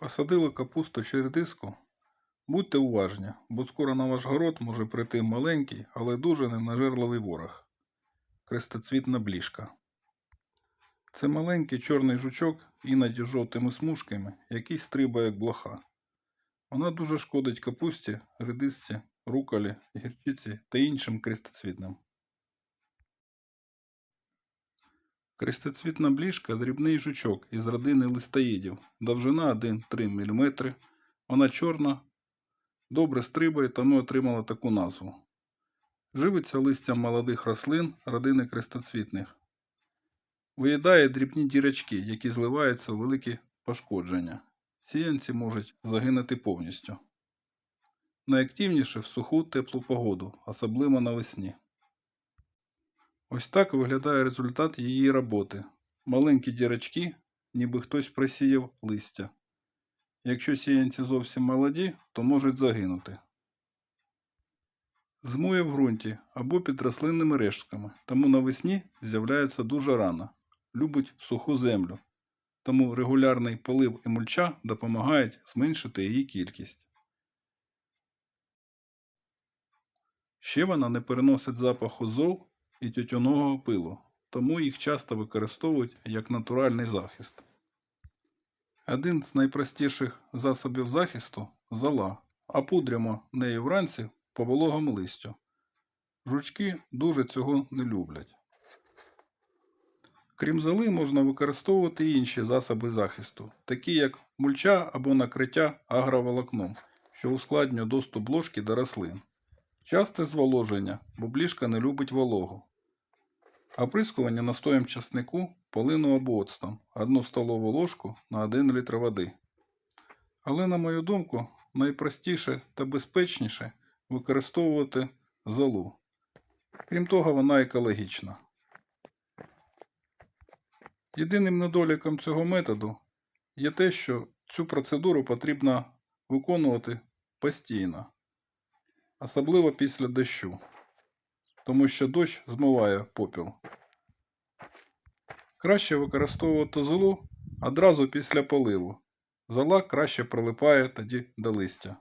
Посадили капусту чи редиску? Будьте уважні, бо скоро на ваш город може прийти маленький, але дуже ненажерливий ворог. Крестоцвітна бліжка. Це маленький чорний жучок, іноді жовтими смужками, який стрибає як блоха. Вона дуже шкодить капусті, редисці, руколі, гірчиці та іншим крестоцвітним. Крестоцвітна бліжка – дрібний жучок із родини листоїдів, довжина 1-3 мм, вона чорна, добре стрибає, тому отримала таку назву. Живиться листям молодих рослин родини крестоцвітних. Виїдає дрібні дірочки, які зливаються у великі пошкодження. Сіянці можуть загинути повністю. Найактивніше в суху теплу погоду, особливо навесні. Ось так виглядає результат її роботи. Маленькі дірочки, ніби хтось просіяв листя. Якщо сіянці зовсім молоді, то можуть загинути. Змує в ґрунті або під рослинними рештками, тому навесні з'являється дуже рано. Любить суху землю. Тому регулярний полив і мульча допомагають зменшити її кількість. Ще вона не переносить запаху зол і тютюнового пилу, тому їх часто використовують як натуральний захист. Один з найпростіших засобів захисту зола, а пудрямо нею вранці по вологому листю. Жучки дуже цього не люблять. Крім золи, можна використовувати інші засоби захисту, такі як мульча або накриття агроволокном, що ускладнює доступ ложки до рослин. Часте зволоження, бо бліжка не любить вологу. Оприскування настоєм часнику, полину або оцтом 1 столову ложку на 1 літр води. Але, на мою думку, найпростіше та безпечніше використовувати золу. Крім того, вона екологічна. Єдиним недоліком цього методу є те, що цю процедуру потрібно виконувати постійно, особливо після дощу, тому що дощ змиває попіл. Краще використовувати золу одразу після поливу. Зола краще прилипає тоді до листя.